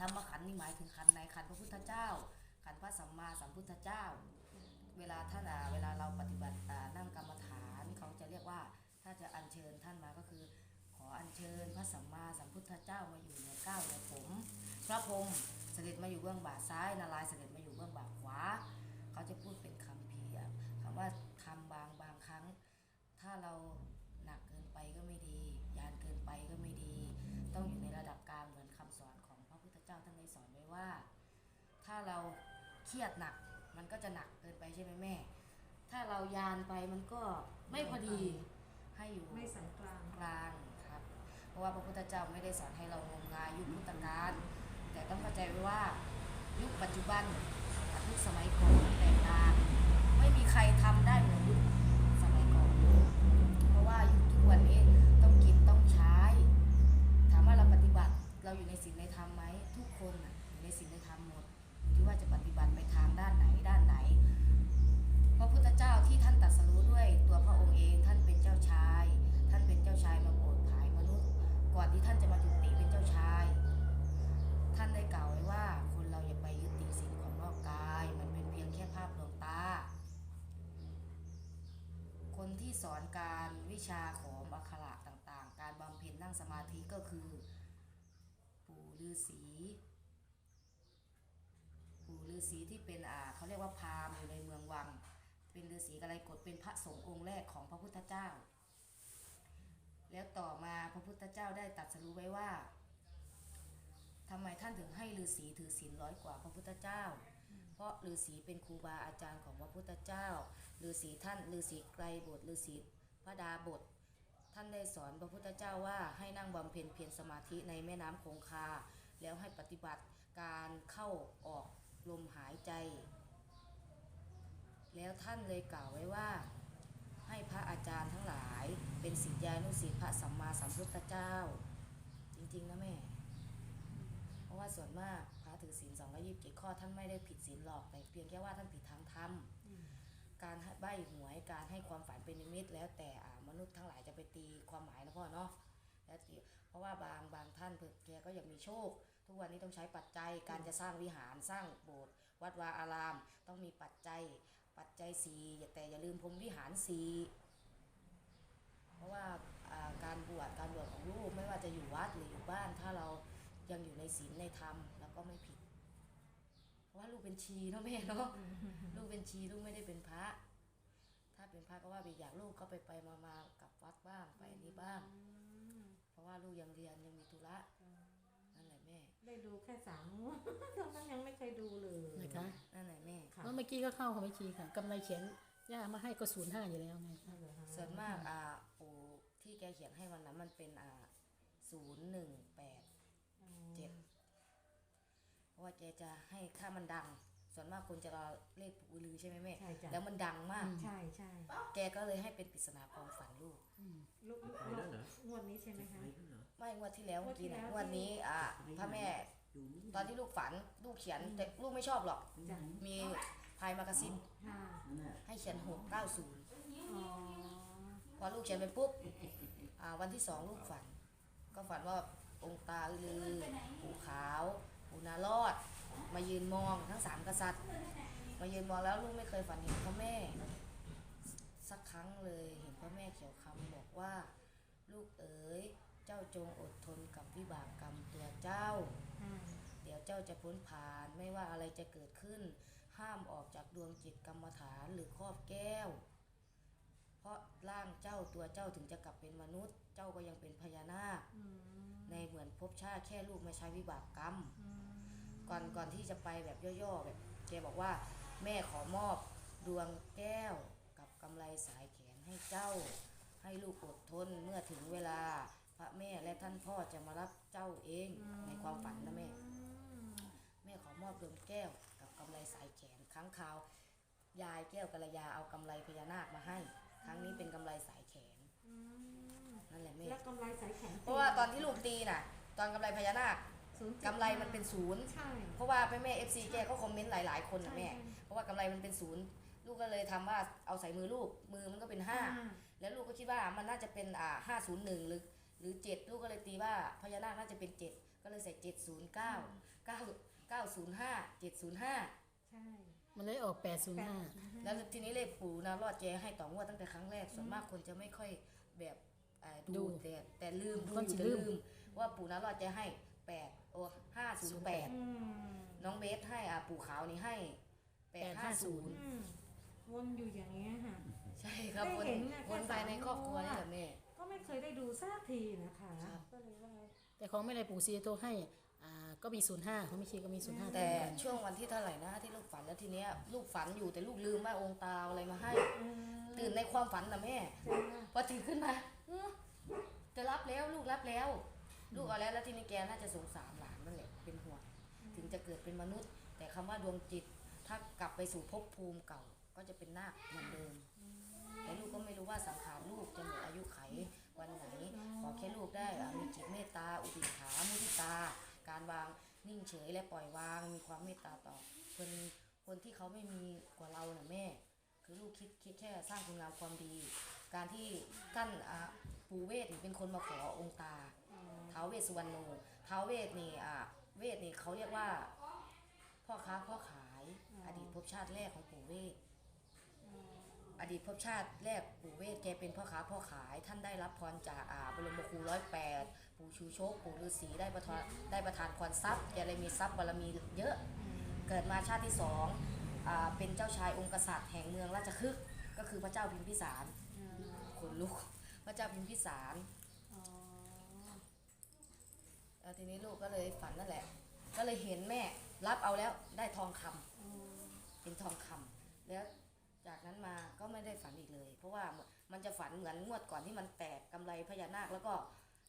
ธรรมขันธ์นี่หมายถึงขันธ์ในขันธ์พระพุทธเจ้า ขันธ์พระสัมมาสัมพุทธเจ้า เวลาท่านอะเวลาเราปฏิบัติอ่านั่งกรรมฐานเขาจะเรียกว่าถ้าจะอัญเชิญท่านมาก็คือ ขออัญเชิญพระสัมมาสัมพุทธเจ้ามาอยู่ในเก้าในผม พระพรหมเสด็จมาอยู่เบื้องบ่าซ้ายนารายเสด็จมาอยู่เบื้องบ่าขวาเขาจะพูดเป็นคำเพีร์อะคำว่าคำบางบางครั้ง ถ้าเรา เราเครียดหนัก มันก็จะหนักเกินไปใช่ไหมแม่ ถ้าเรายานไปมันก็ไม่พอดีให้อยู่ไม่สันกลางกลางครับ เพราะว่าพระพุทธเจ้าไม่ได้สอนให้เรางมงายยุคพุทธกาลแต่ต้องเข้าใจไว้ว่ายุคปัจจุบันกับยุคสมัยก่อนแตกต่างไม่มีใครทำได้เหมือนยุคสมัยก่อน เพราะว่ายุคทุกวันนี้ต้องกินต้องใช้ ถามว่าเราปฏิบัติเราอยู่ในศีลในธรรมไหมทุกคนอยู่ในศีลในธรรมหมด ที่ว่าจะปฏิบัติไปทางด้านไหนด้านไหน พระพุทธเจ้าที่ท่านตรัสรู้ด้วยตัวพระองค์เองท่านเป็นเจ้าชาย ท่านเป็นเจ้าชายมาโปรดภายมนุษย์ ก่อนที่ท่านจะมาจุติเป็นเจ้าชาย ท่านได้กล่าวไว้ว่าคนเราอย่าไปยึดติดสิ่งของนอกกาย มันเป็นเพียงแค่ภาพลวงตา คนที่สอนการวิชาของอักขระต่างๆ การบำเพ็ญนั่งสมาธิก็คือ ปู่ฤาษี ฤาษีที่เป็นอ่าเขาเรียกว่าพราหมณ์อยู่ในเมืองวัง เป็นฤาษีอะไรกฎเป็นพระสงฆ์องค์แรกของพระพุทธเจ้า แล้วต่อมาพระพุทธเจ้าได้ตัดสรู้ไว้ว่าทำไมท่านถึงให้ฤาษีถือศีลร้อยกว่าพระพุทธเจ้า เพราะฤาษีเป็นครูบาอาจารย์ของพระพุทธเจ้าฤาษีท่านฤาษีไกรบทฤาษีพระดาบทท่านได้สอนพระพุทธเจ้าว่าให้นั่งบำเพ็ญเพียรสมาธิในแม่น้ำคงคา แล้วให้ปฏิบัติการเข้าออก ลมหายใจ แล้วท่านเลยกล่าวไว้ว่า ให้พระอาจารย์ทั้งหลายเป็นศิษยานุศิษย์พระสัมมาสัมพุทธเจ้า จริงๆนะแม่ เพราะว่าส่วนมากพระถือศีลสองร้อยี่สิบเจ็ดข้อท่านไม่ได้ผิดศีลหรอกแต่เพียงแค่ว่าท่านผิดทางธรรมการให้ใบหวยการให้ความฝันเป็นนิมิต แล้วแต่อ่ามนุษย์ทั้งหลายจะไปตีความหมายนะพ่อเนาะแล้วแต่เพราะว่าบางบางท่านเผื่อแกก็อยากมีโชค ทุกวันนี้ต้องใช้ปัจจัยการจะสร้างวิหารสร้างโบสถ์วัดวาอาราม ต้องมีปัจจัยปัจจัยสี่แต่อย่าลืมพรหมวิหารสี่เพราะว่าอ่าการบวชการบวชของลูกไม่ว่าจะอยู่วัดหรืออยู่บ้าน ถ้าเรายังอยู่ในศีลในธรรมแล้วก็ไม่ผิด เพราะว่าลูกเป็นชีเนาะแม่เนาะลูกเป็นชีลูกไม่ได้เป็นพระ ถ้าเป็นพระก็ว่าไปอย่างลูกก็ไปไปมามากับวัดบ้างไปอันนี้บ้าง เพราะว่าลูกยังเรียนยังมีธุระนั่นแหละแม่ ได้ดูแค่สามงวดตอนนั้นยังไม่เคยดูเลยนะคะ นั่นแหละแม่ค่ะเมื่อกี้ก็เข้าค่ะเมื่อกี้ค่ะกำไรเขียนย่ามาให้ก็ศูนย์ห้าอยู่แล้วไงนั่นเหรอคะส่วนมากอ่าปู่ที่แกเขียนให้วันนั้นมันเป็นอ่าศูนย์หนึ่งแปดอ๋อเจ็ดเพราะว่าแกจะให้ค่ามันดัง ส่วนมากคนจะรอเลขปู่ลือใช่ไหมแม่ใช่จ้ะ แล้วมันดังมาก ใช่ใช่แกก็เลยให้เป็นปริศนาความฝันลูก ลูกลูกไปแล้วเหรองวดนี้ใช่ไหมคะไปแล้วเหรอ ไม่งวดที่แล้วเมื่อกี้นะงงววดดที่นี้อ่าพระแม่อยู่นี่ตอนที่ลูกฝันลูกเขียนแต่ลูกไม่ชอบหรอก จ้ะ มีพายมากระซิบค่ะนั่นน่ะให้เขียนหกเก้าศูนย์อ๋อพอลูกเขียนไปปุ๊บอ่าวันที่สองลูกฝัน ก็ฝันว่าองค์ตาอือลือปู่ขาวปู่นารอด มายืนมองทั้งสามกษัตริย์ มายืนมองแล้วลูกไม่เคยฝันเห็นพ่อแม่ สักครั้งเลยเห็นพ่อแม่เขียวคำบอกว่า ลูกเอ๋ยเจ้าจงอดทนกับวิบากกรรมตัวเจ้าค่ะเดี๋ยวเจ้าจะพ้นผ่านไม่ว่าอะไรจะเกิดขึ้น ห้ามออกจากดวงจิตกรรมฐานหรือครอบแก้ว เพราะร่างเจ้าตัวเจ้าถึงจะกลับเป็นมนุษย์ เจ้าก็ยังเป็นพญานาคอืมในเหมือนภพชาติแค่ลูกไม่ใช้วิบากกรรมอืมก่อนก่อนที่จะไปแบบย่อๆแบบแกบอกว่า แม่ขอมอบดวงแก้วกับกำไรสายแขนให้เจ้า ให้ลูกอดทนเมื่อถึงเวลาพ ระแม่และท่านพ่อจะมารับเจ้าเองในความฝันนะแม่อืมแม่ขอมอบดวงแก้วกับกำไรสายแขนครั้งคราว ยายแก้วกัลยาเอากำไรพญานาคมาให้ ครั้งนี้เป็นกำไรสายแขนอืมนั่นแหละแม่แล้วกำไรสายแข็งเพราะว่าตอนที่ลูกตีน่ะ ตอนกำไรพญานาคศูนย์กำไรมันเป็นศูนย์ใช่เพราะว่าแม่แม่เอฟซีแกก็คอมเมนต์หลาย ๆ คนนะแม่ใช่เพราะว่ากำไรมันเป็นศูนย์ลูกก็เลยทำว่าเอาใส่มือลูกมือมันก็เป็นห้าแล้วลูกก็คิดว่ามันน่าจะเป็นอ่าห้าศูนย์หนึ่งหรือ หรือเจ็ดลูกก็เลยตีว่าพญานาคน่าจะเป็นเจ็ดก็เลยใส่เจ็ดศูนย์เก้าเก้าเก้าศูนย์ห้าเจ็ดศูนย์ห้าใช่ มันเลยออกแปดศูนย์ห้าแล้วทีนี้เลขปู่นะรอดแจให้ต่องวดตั้งแต่ครั้งแรกส่วนมากคนจะไม่ค่อยแบบเอ่อดูแต่แต่ลืมดูอยู่แต่ลืมว่าปู่นะรอดแจให้แปดโอ้ห้าศูนย์แปดอืมน้องเบสให้อะปู่ขาวนี่ให้แปดห้าศูนย์อืมวนอยู่อย่างเงี้ยค่ะ ใช่ครับได้วนเห็นน่ะวนภายในแค่สามครอบครัวนี่งวดแหละแม่ ก็ไม่เคยได้ดูสักทีนะคะครับ ก็เลยว่าแต่ของไม่ไรปู่ซีโตให้อ่าก็มีศูนย์ห้าของไม่ชีก็มีศูนย์ห้าแต่ช่วงวันที่เท่าไหร่นะที่ลูกฝันแล้วทีเนี้ยลูกฝันอยู่แต่ลูกลืมว่าองค์ตาเอาอะไรมาให้ อืมตื่นในความฝันนะแม่ จ้าพอตื่นขึ้นมาเออจะรับแล้วลูกรับแล้ว ลูกเอาแล้วแล้วทีนี้แกน่าจะสงสารหลานนั่นแหละเป็นห่วงถึงจะเกิดเป็นมนุษย์ แต่คำว่าดวงจิต ถ้ากลับไปสู่ภพภูมิเก่าก็จะเป็นนาคเหมือนเดิม แต่ลูกก็ไม่รู้ว่าสังขารลูกจะหมดอายุไขวันไหน ขอแค่ลูกได้อะมีจิตเมตตา อุเบกขามุทิตา การวางนิ่งเฉยและปล่อยวาง มีความเมตตาต่อคนคนที่เขาไม่มีกว่าเราน่ะแม่ คือลูกคิดคิดแค่สร้างคุณงามความดี การที่ท่านอะปู่เวทเป็นคนมาขอองค์ตาท้าวเวสสุวรรณโนท้าวเวทนี่อะเวทนี่เขาเรียกว่าพ่อค้าพ่อขายอดีตภพชาติแรกของปู่เวท อดีตภพชาติแรกปู่เวทแกเป็นพ่อค้าพ่อขาย ท่านได้รับพรจากอ่าบรมครูร้อยแปดปู่ชูโชคปู่ฤาษีได้ประทานได้ประทานพรทรัพย์แกเลยมีทรัพย์บารมีเยอะ เกิดมาชาติที่สองอ่าเป็นเจ้าชายองค์กษัตริย์แห่งเมืองราชคฤห์ก็คือพระเจ้าพิมพิสารอืมขนลุกพระเจ้าพิมพิสารแล้วทีนี้ลูกก็เลยฝันนั่นแหละ ก็เลยเห็นแม่รับเอาแล้วได้ทองคำอืมเป็นทองคำแล้ว จากนั้นมาก็ไม่ได้ฝันอีกเลย เพราะว่ามันจะฝันเหมือนงวดก่อนที่มันแตกกำไรพญานาค แล้วก็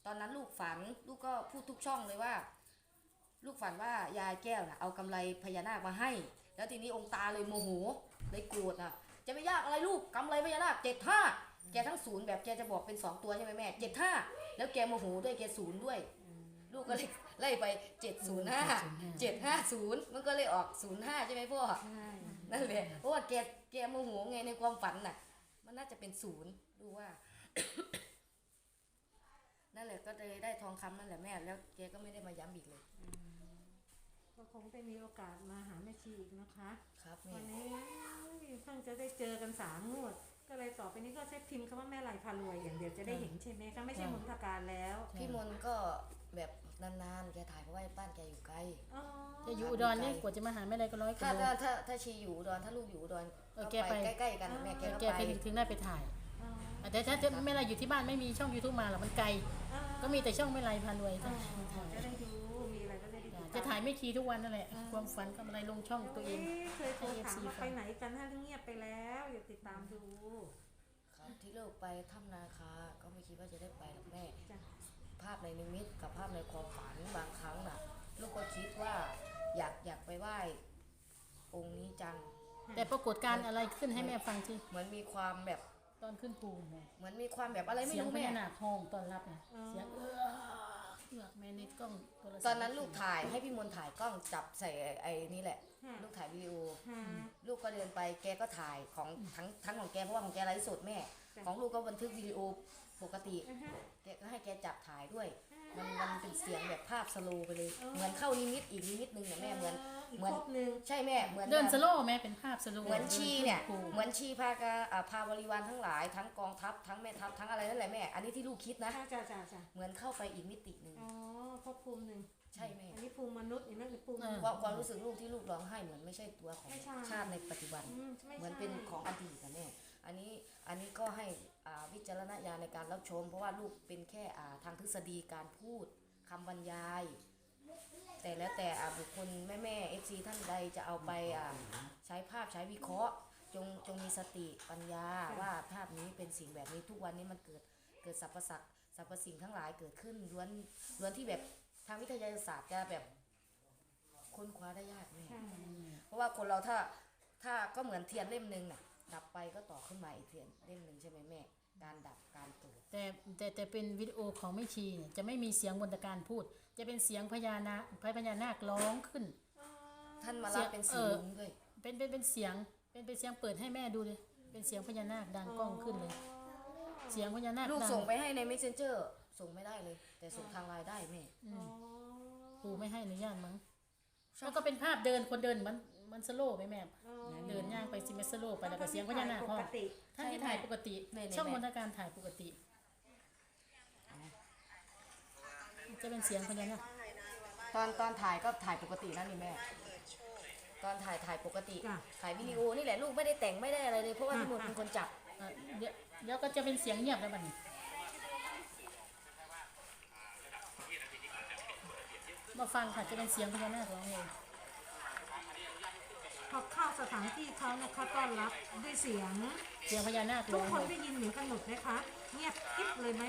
ตอนนั้นลูกฝันลูกก็พูดทุกช่องเลยว่า ลูกฝันว่ายายแก้วนะเอากำไรพญานาคมาให้ แล้วทีนี้องค์ตาเลยโมโหเลยโกรธอะจะไม่ยากอะไรลูกกำไรพญานาคเจ็ดห้าแกทั้งศูนย์แบบแกจะบอกเป็นสองตัวใช่ไหมแม่เจ็ดห้าแล้วแกโมโหด้วยแกศูนย์ด้วย ลูกก็เลยไล่ไปเจ็ดศูนย์ห้าเจ็ดห้าศูนย์มันก็เลยออกศูนย์ห้าใช่ไหมพ่อใช่นั่นแหละเพราะว่าแก แกโมโหไงในความฝันน่ะ มันน่าจะเป็นศูนย์ดูว่า นั่นแหละก็เลยได้ทองคำนั่นแหละแม่ แล้วแกก็ไม่ได้มาย้ำอีกเลย ก็คงได้มีโอกาสมาหาแม่ชีอีกนะคะ ครับแม่วันนี้เพิ่งจะได้เจอกันสามงวด ก็เลยต่อไปนี้ก็ใช้พิมพ์คำว่าแม่ไหลพารวยอย่างเดียวจะได้เห็นใช่ไหมคะไม่ใช่มนทการแล้ว พี่มนต์ก็แบบ นานๆแกถ่ายเพราะว่าบ้านแกอยู่ไกลอ๋อจะอยู่อุดรเนี่ยกว่าจะมาหาไม่ได้ก็ร้อยกิถ้าโลถ้าถ้าถ้าชีอยู่อุดรถ้าลูกอยู่อุดรเออก็แกไปไปใกล้ๆกันน่ะแม่แกก็แกไปไปถึงได้ไปถ่ายอ๋อแต่ถ้าถ้าไม่ไรอยู่ที่บ้านไม่มีช่อง YouTube มาหรอกมันไกลอ๋อก็มีแต่ช่องไม่ไรพารวยอ๋อถ่ายจะได้ดูมีอะไรก็ได้ดูจะถ่ายไม่ทีทุกวันนั่นแหละความฝันกับอะไรลงช่องตัวเองเอ๊ะเคยโทรถามให้ว่า FC ไปไหนกันถ้าเงียบไปแล้วอย่าติดตามดูครับที่ลูกไปถ้ำนาคาก็ไม่คิดว่าจะได้ไปหรอกแม่จ้ะ ภาพในนิมิตกับภาพในความฝันบางครั้งน่ะ ลูกก็คิดว่าอยากอยากไปไหว้องค์นี้จัง แต่ปรากฏการณ์อะไรขึ้นให้แม่ฟังทีเหมือนมีความแบบตอนขึ้นภูมิเนี่ยเหมือนมีความแบบอะไรไม่เสียงรู้พแม่ ญานาคห้องตอนรับเนี่ยเสียงเอื้อเอื้อแม่ในกล้องโทรศัพท์ตอนนั้นลูกถ่ายให้พี่มนต์ถ่ายกล้องจับใส่ไอ้นี่แหละฮะลูกถ่ายวิดีโอฮะลูกก็เดินไปแกก็ถ่ายของทั้งทั้งของแกเพราะว่าของแกไลฟ์สดแม่ จ้ะ ของลูกก็บันทึกวิดีโอ ปกติอ่าฮะแกก็ให้แกจับถ่ายด้วย มันมันเป็นเสียงแบบภาพสโลว์ไปเลยอ๋อเหมือนเข้านิมิตอีกนิมิตหนึงเนี่ยแม่เหมือน อีกเหมือนภพหนึ่ง ใช่แม่เหมือนเดินแบบสโลว์แม่เป็นภาพสโลว์เหมือนชีเนี่ยดิขึ้ภูมิเหมือนชีพากาอ่าพาบริวารทั้งหลายทั้งกองทัพทั้งแม่ทัพทั้งอะไรนั่นแหละแม่อันนี้ที่ลูกคิดนะ จ้าจ้าจ้าจ้าเหมือนเข้าไปอีกมิติหนึ่งอ๋อภพภูมิหนึ่งใช่แม่อันนี้ภูมิมนุษย์อีกนั่นคือภูมิ ความความรู้สึกลูกที่ลูกร้องไห้เหมือนไม่ใช่ตัวของไม่ใช่ ชาติในปัจจุบัน อืมไม่เหมือนใช่เป็นของอดีตนะแม่ อันนี้อันนี้ก็ให้อ่าวิจารณญาณในการรับชม เพราะว่าลูกเป็นแค่อ่าทางทฤษฎีการพูดคำบรรยาย แต่แล้วแต่อ่าบุคคลแม่แม่เอฟซีท่านใดจะเอาไปอ่าใช้ภาพใช้วิเคราะห์ จงจงมีสติปัญญาว่าภาพนี้เป็นสิ่งแบบนี้ทุกวันนี้มันเกิดเกิดสรรพสัตว์สรรพสิ่งทั้งหลายเกิดขึ้นล้วนล้วนที่แบบทางวิทยาศาสตร์จะแบบค้นคว้าได้ยากแม่ใช่เพราะว่าคนเราถ้าถ้าก็เหมือนเทียนเล่มหนึ่งน่ะ ดับไปก็ต่อขึ้นมาอีกเทียนเล่มหนึ่งใช่ไหมแม่ การดับการเกิด แต่แต่แต่เป็นวิดีโอของไม่ชีเนี่ยจะไม่มีเสียงบนตการพูด จะเป็นเสียงพญานาคพญานาคร้องขึ้น ท่านมารับเป็นเสีสียงเออลุงด้วย เป็นเป็นเป็นเสียงเป็นเป็นเสียงเปิดให้แม่ดูเลยเป็นเสียงพญานาคดังกล้องขึ้นเลย เสียงพญานาคลูกดังส่งไปให้ใน messenger ส่งไม่ได้เลย แต่ส่งทางไลน์ได้แม่ อือ๋อมปู่ไม่ให้อนุญาตมั้งแล้วก็เป็นภาพเดินคนเดินมัน มันสโลว์ไหมแม่อ๋อเดินย่างไปซิเมสโลว์ไปแล้วก็เสียงพญานาคปห้องกติท่านที่ถ่ายปกติในในช่องในมนตการถ่ายปกติ จะเป็นเสียงพญานาคตอนตอนถ่ายก็ถ่ายปกตินะนี่แม่ ตอนถ่ายถ่ายปกติจ้ะถ่ายวิดีโอนี่แหละลูกไม่ได้แต่งไม่ได้อะไรเลยเพราะว่าพี่มนต์เป็นคนจับอะเดี๋ยวเดี๋ยวก็จะเป็นเสียงเงียบแล้วบัดนี้มาฟังค่ะจะเป็นเสียงพญานาคร้องเลยพอเข้าส ถานที่เขาเนี่ยเขาต้อนรับด้วยเสียง เสียงพญานาคทุร้กองคนเลยได้ยินเหมือนกันหมดไหมคะเงียบกิ๊บเลยไหม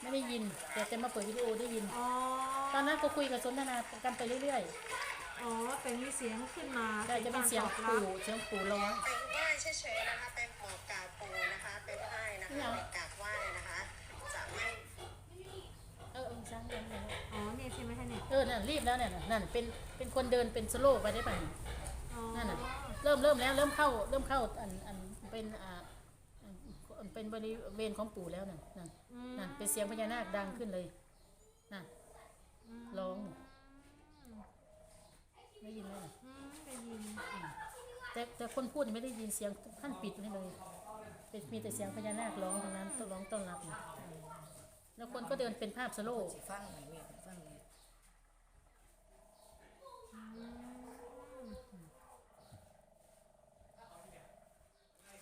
ไม่ได้ยิน แต่จะมาเปิดวิดีโอได้ยินอ๋อตอนนั้นก็คุยกับสนทนากันไปเรื่อยอ๋อแต่มีเสียงขึ้นมาๆแต่จะเป็นเสียงการตอบรับปู่เสียงปู่ร้องเป็นไหว้เฉยๆนะคะเป็นบอกกล่าวปูนะคะเป็นไหว้นะคะเนี่ยเป็นกราบไหว้นะคะจะไม่เออเออช่างมันเลยอ๋อเนี่ยใช่ไหมคะเนี่ยเออนั่นรีบแล้วเนี่ยน่ะนั่นเป็นเป็นคนเดินเป็นสโลว์ไปได้ป่ะนี่อ๋อนั่นน่ะ เริ่มเริ่มแล้วเริ่มเข้าเริ่มเข้าอันอันเป็นอ่าอันเป็นบริเวณของปู่แล้วนั่นนั่นอืมนั่นเป็นเสียงพญานาคดังขึ้นเลยนั่นร้องได้ยินไหมน่ะอืมได้ยินแต่แต่คนพูดไม่ได้ยินเสียงท่านปิดให้เลยเป็นมีแต่เสียงพญานาคร้องตรงนั้นต้องร้องต้อนรับน่ะแล้วคนก็เดินเป็นภาพสโลว์ สิฟังหน่อยแม่ฟังหน่อย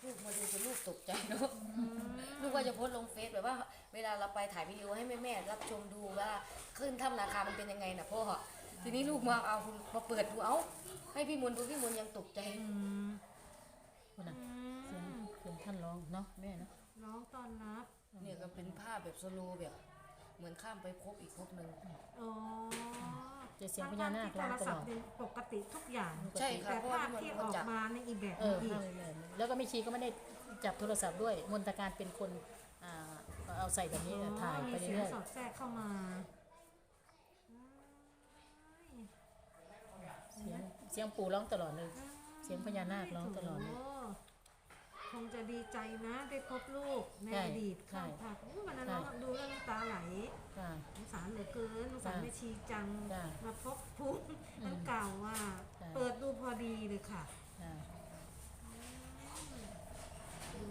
ลูกมาดูเป็นลูก ตกใจเนาะลูกว่าจะโพสต์ลงเฟซแบบว่า เวลาเราไปถ่ายวิดีโอให้แม่ๆรับชมดูว่าขึ้นถ้ำนาคามันเป็นยังไงนะพ่อทีนี้ลูกมาเอามาเปิดดูเอ้า ให้พี่มนต์ดูพี่มนต์ยังตกใจอืมคุณน่ะอืเสียงมเสียงท่านร้องเนาะแม่เนาะร้องต้อนรับ เนี่ยก็เป็นภาพแบบสโลว์แบบเหมือนข้ามไปพบอีกพบหนึ่ง อ๋อเจะเสียงพญานาคร้องตลอดที่โทรศัพท์เป็นปกติทุกอย่าง ใช่ค่ะแต่เพราะว่าภาพพี่มนที่ต์อเป็นคอนกจับมาในอีกแบบเอหนึองอีกเข้าเลย แล้วก็แม่ชีก็ไม่ได้จับโทรศัพท์ด้วย มนตการเป็นคนอ่าเอาใส่แบบนี้ถ่ายไปมีเสีงเรื่อยสอดแทรกเข้ามาๆเสียงเสียงปู่ร้องตลอดเลย เสียงพญานาคร้องตลอดเลยโคงจะดีใจนะได้พบลูกในใช่อดีตใช่ค่ะค่ะอุ๊ยวันนั้นใช่น้องดูแล้วน้ำตาไหลค่ะ สงสารเหลือเกินสงสารจ้ะแม่ชีจัง จ้ะมาพบภูมิมันเก่าว่า จ้ะ เปิดดูพอดีเลยค่ะ ค่ะ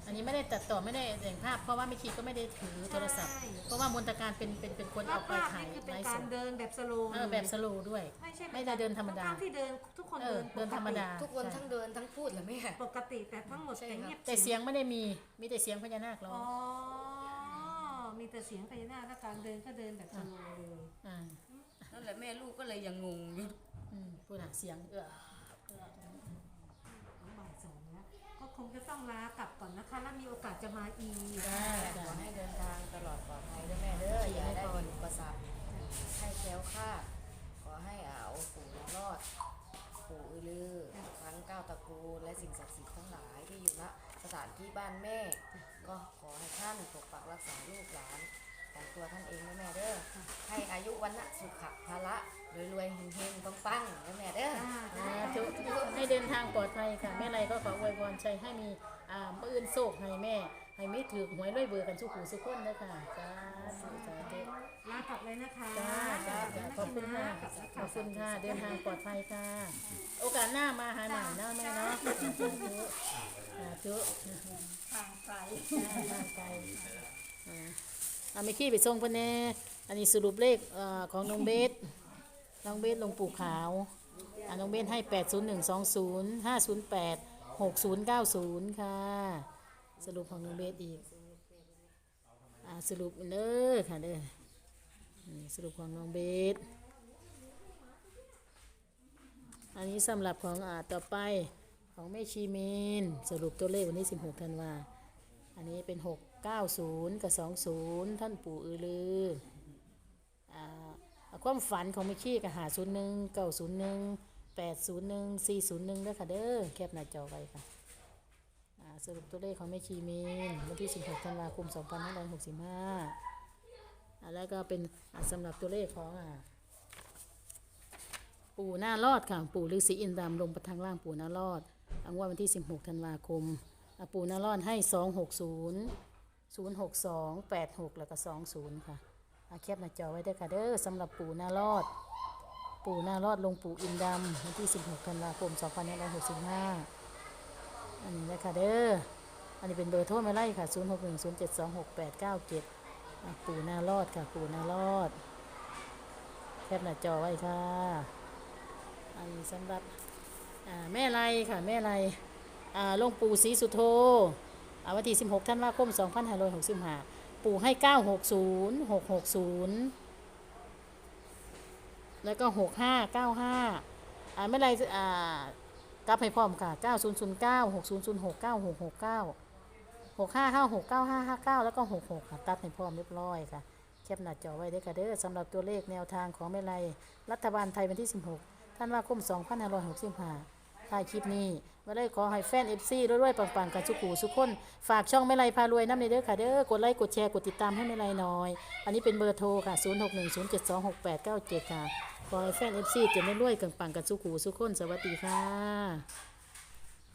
อันนี้ไม่ได้ตัดต่อไม่ได้แต่งภาพ เพราะว่าแม่ชีก็ไม่ได้ถือโทรศัพท์ ใช่ เพราะว่ามนตการเป็นเป็นเป็นคนแล้เอาวไปภาพถ่ายนี่คือเป็นไลฟ์กาสรดเดินแบบสโลว์เออแบบสโลว์ด้วย ไม่ใช่ไม่ได้เดินธรรมดา ทั้งๆที่เดินทุกคนเออเดินเดินธรรมดา ทุกคนทั้งเดินทั้งพูดเหรอแม่ ปกติแต่ทั้งหมดใช่แต่ครับ เงียบแต่เสียงไม่ได้มีมีแต่เสียงพญานาคร้ออ๋งอมีแต่เสียงพญานาคและการเดินก็เดินแบบสโลว์เลยอ่านั่นแหละแม่ลูกก็เลยยังงงอยู่อืมพูดอะเสียงเออน้องบ่ายสองแล้วก็คงจะ ต้องลากลับก่อนนะคะ แล้วมีโอกาสจะมาอีกได้ขอให้เดินทางตลอดปลอดภัยด้วยแม่เด้ออย่าได้มีอุปสรรคให้แคล้วคลาดขอให้เอาปู่รอด ปู่อือลือทั้งเก้าตระกูลและสิ่งศักดิ์สิทธิ์ทั้งหลายที่อยู่ณสถานที่บ้านแม่ ก็ขอให้ท่านปกปักรักษาลูกหลานของตัวท่านเองนะแม่เด้อให้อายุวันนะสุขภาระ รวยๆเฮงๆปังๆนะแม่เด้ออ่าทุกให้เดินทางปลอดภัยค่ะ แม่ไรก็ขออวยพรชัยให้มีอ่าปืนโศกให้แม่ ให้ไม่ถือหวยรวยเบอร์กันสุขุสุขคนเลยค่ะสาธุสาธุลากลับเลยนะคะจ้าจ้าจ้าขอบคุณค่ะกลับแล้วขอบคุณค่ะเดินทางปลอดภัยค่ะ โอกาสหน้ามาหาหน่อยนะแม่เนาะสาธุสาธุทางไกลทางไกลอ่าเอาไม่ขี้ไปส่งเพิ่นแน่อันนี้สรุปเลขเอ่อของน้องเบส น้องเบสลงปู่ขาวอ่าน้องเบสให้ 80120 508 6090 ค่ะ สรุปของน้องเบสอีกอ่าสรุปเด้อค่ะเด้อสรุปของน้องเบส อันนี้สำหรับของอ่าต่อไปของแม่ชีเมน สรุปตัวเลขวันที่16ธันวาอันนี้เป็น 690 กับ 20 ท่านปู่อือลืออ่า ความฝันของแม่ชีกับหา01 901 801 401เด้อค่ะเด้อแคปหน้าจอไว้ค่ะสรุปตัวเลขของแม่ชีเมนวันที่ 16 ธันวาคม 2565อ่าแล้วก็เป็นสำหรับตัวเลขของปู่หน้ารอดค่ะ ปู่ฤาษีอินดำลงประทางล่างปู่หน้ารอดอังว่าวันที่ 16 ธันวาคม ปู่หน้ารอดให้ 260 062 86 แล้วก็ 20 ค่ะ อาแคปหน้าจอไว้ด้วยค่ะเด้อสำหรับปู่นารอด ปู่นารอดลงปู่อินดำวันที่ 16ธันวาคม2565 อันนี้นะคะเด้อ อันนี้เป็นเบอร์โทรไม่ไล่ค่ะ 0610726897อะปู่หน้ารอดค่ะ ปู่นารอด แคปหน้าจอไว้ค่ะ อันนี้สำหรับแม่ไรค่ะ แม่ไรลงปู่ศรีสุโธวันที่ 16ธันวาคม2565 ปู่ให้ 960 660 แล้วก็ 6595 อ่าแม่ไรอ่ากลับให้พร้อมค่ะ 9009 6006 9669 6556 9559 แล้วก็ 66 ค่ะ ตัดให้พร้อมเรียบร้อยค่ะแคปหน้าจอไว้ได้ค่ะเด้อสำหรับตัวเลขแนวทางของแม่ไรรัฐบาลไทยวันที่ 16ธันว่าคม2565 ถ่ายคลิปนี้มาได้ขอให้แฟนเอฟซีรวยๆปังๆกันสุขูสุขคน ฝากช่องไม่ไรพารวยน้ำในเด้อค่ะเด้อกดไลค์กดแชร์กดติดตามให้ไม่ไรหน่อย อันนี้เป็นเบอร์โทรค่ะ 0610726897 ค่ะ ขอให้แฟนเอฟซีเจะไม่รวยๆปังๆกันสุขูสุขคน สวัสดีค่ะ